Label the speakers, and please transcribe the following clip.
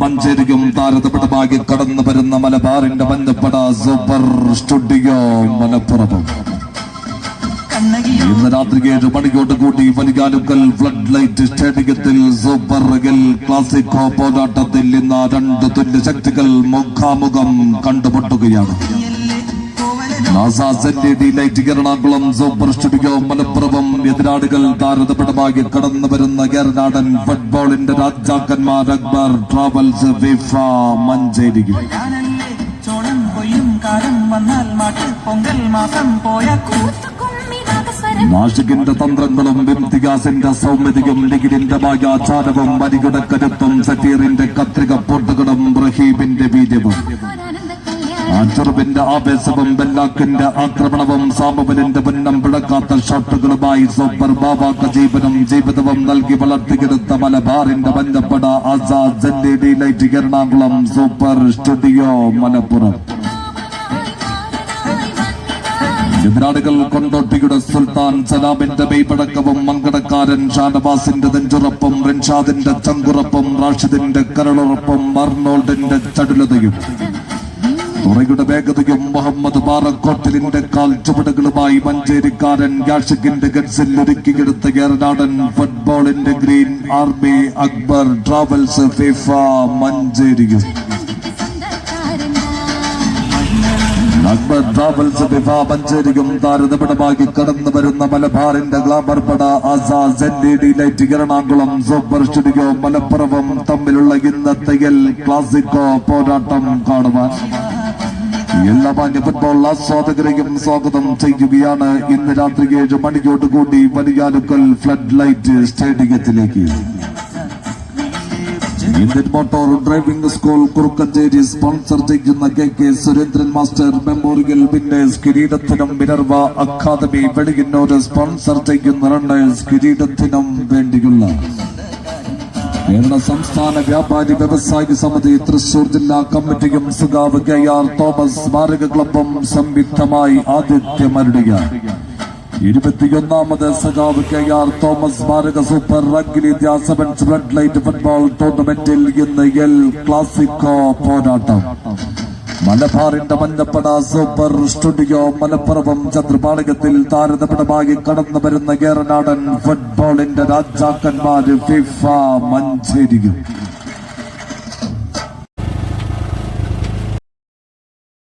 Speaker 1: മഞ്ചേരിക്കും താരതമ്യമായി കടന്നു വരുന്ന മലബാറിന്റെ മഞ്ഞപ്പട സൂപ്പർ സ്റ്റുഡിയോ മലപ്പുറം ഇന്ന് രാത്രി ഏഴ് മണിക്കോട്ട് കൂടി പനികാലുക്കൽ ഫ്ലഡ് ലൈറ്റ് സ്റ്റേഡിയത്തിൽ സൂപ്പർ ഗൽ ക്ലാസിക്കോ പോരാട്ടത്തിൽ ഇന്ന് രണ്ട് തുല്യ ശക്തികൾ മുഖാമുഖം കണ്ടുമുട്ടുകയാണ്. Light Ernakulam super studio Malappuram എതിരാളികൾ താരതമ്യമായി കടന്നു വരുന്ന കേരനാടൻ ഫുട്ബോളിന്റെ രാജാക്കന്മാർ അക്ബർ ട്രാവൽസ് ഫിഫ മഞ്ചേരി നാഷികിന്റെ തന്ത്രങ്ങളും വിംതികാസിന്റെ സൗമ്യതയും ലിഗിലിന്റെ ഭാഗ്യാചാരവും വരികിടക്കരുത്തും കരുത്തും സഫീറിന്റെ കത്രിക പൊട്ടുകളും റഹീബിന്റെ വീര്യവും. അജറുബിന്റെ ആവേശവും ബെല്ലാക്കിന്റെ ആക്രമണവും സാമവലിന്റെ പുന്നം പിടക്കാത്ത ഷോട്ടുകളുമായി സൂപ്പർ ബാബാക്ക ജീവനും ജീവിതവും നൽകി വളർത്തിയെടുത്ത മലബാറിന്റെ ബന്ധപ്പെട ആസാദ് എറണാകുളം സൂപ്പർ സ്റ്റുഡിയോ മലപ്പുറം. എതിരാളികൾ കൊണ്ടോട്ടിയുടെ സുൽത്താൻ സലാമിന്റെ മെയ്പടക്കവും മങ്കടക്കാരൻ ഷാനവാസിന്റെ നെഞ്ചുറപ്പും റിൻഷാദിന്റെ ചങ്കുറപ്പും റാഷിദിന്റെ കരളുറപ്പും അർണോൾഡിന്റെ ചടുലതയും. തുറയുടെ വേഗതയും മുഹമ്മദ് ബാറക്കോട്ടിലിന്റെ കാൽ ചുവടുകളുമായി മഞ്ചേരിക്കാരൻ യാഷിക്കിന്റെ ഗഡ്സിൽ ഒരുക്കിയെടുത്ത കേരനാടൻ ഫുട്ബോളിന്റെ green army Akbar travels FIFA Manjeri Akbar travels FIFA മഞ്ചേരിയും താരതമ്യമായി കടന്നു വരുന്ന മലബാറിന്റെ ഗ്ലാമർ പട Azad N D light Ernakulam super studio മലപ്പുറവും തമ്മിലുള്ള ഇന്നത്തെ ക്ലാസിക്കോ പോരാട്ടം കാണുവാൻ. എല്ലാ മാന്യ ഫുട്ബോൾ ആസ്വാദകരെയും സ്വാഗതം ചെയ്യുകയാണ്. ഇന്ന് രാത്രി ഏഴ് മണിയോടുകൂടി വലിയാലുക്കൽ flood light സ്റ്റേഡിയത്തിലേക്ക് Indian motor driving school Kurukkanchery sponsor ചെയ്യുന്ന K K Surendran master memorial winners കിരീടത്തിനും Minerva academy Veliyannur sponsor ചെയ്യുന്ന റണ്ണേഴ്സ് കിരീടത്തിനും വേണ്ടിയുള്ള കേരള സംസ്ഥാന വ്യാപാരി വ്യവസായി സമിതി തൃശൂർ ജില്ലാ കമ്മിറ്റിയും സുഗാവ് കെ ആർ തോമസ് സ്മാരക ക്ലബും സംയുക്തമായി ആതിഥ്യമരുടുക ഇരുപത്തിയൊന്നാമത് സഖാവ് കെ ആർ തോമസ് സ്മാരക super rugby sevens red light football ടൂർണമെന്റിൽ ഇന്ന് എൽ ക്ലാസിക്കോ പോരാട്ടം. മലബാറിന്റെ മഞ്ഞപ്പട സൂപ്പർ സ്റ്റുഡിയോ മലപ്പുറവും ചന്ദ്രപാളയത്തിൽ താരതമ്യമായി കടന്നു വരുന്ന കേരനാടൻ ഫുട്ബോളിന്റെ രാജാക്കന്മാര് ഫിഫ മഞ്ചേരിയും.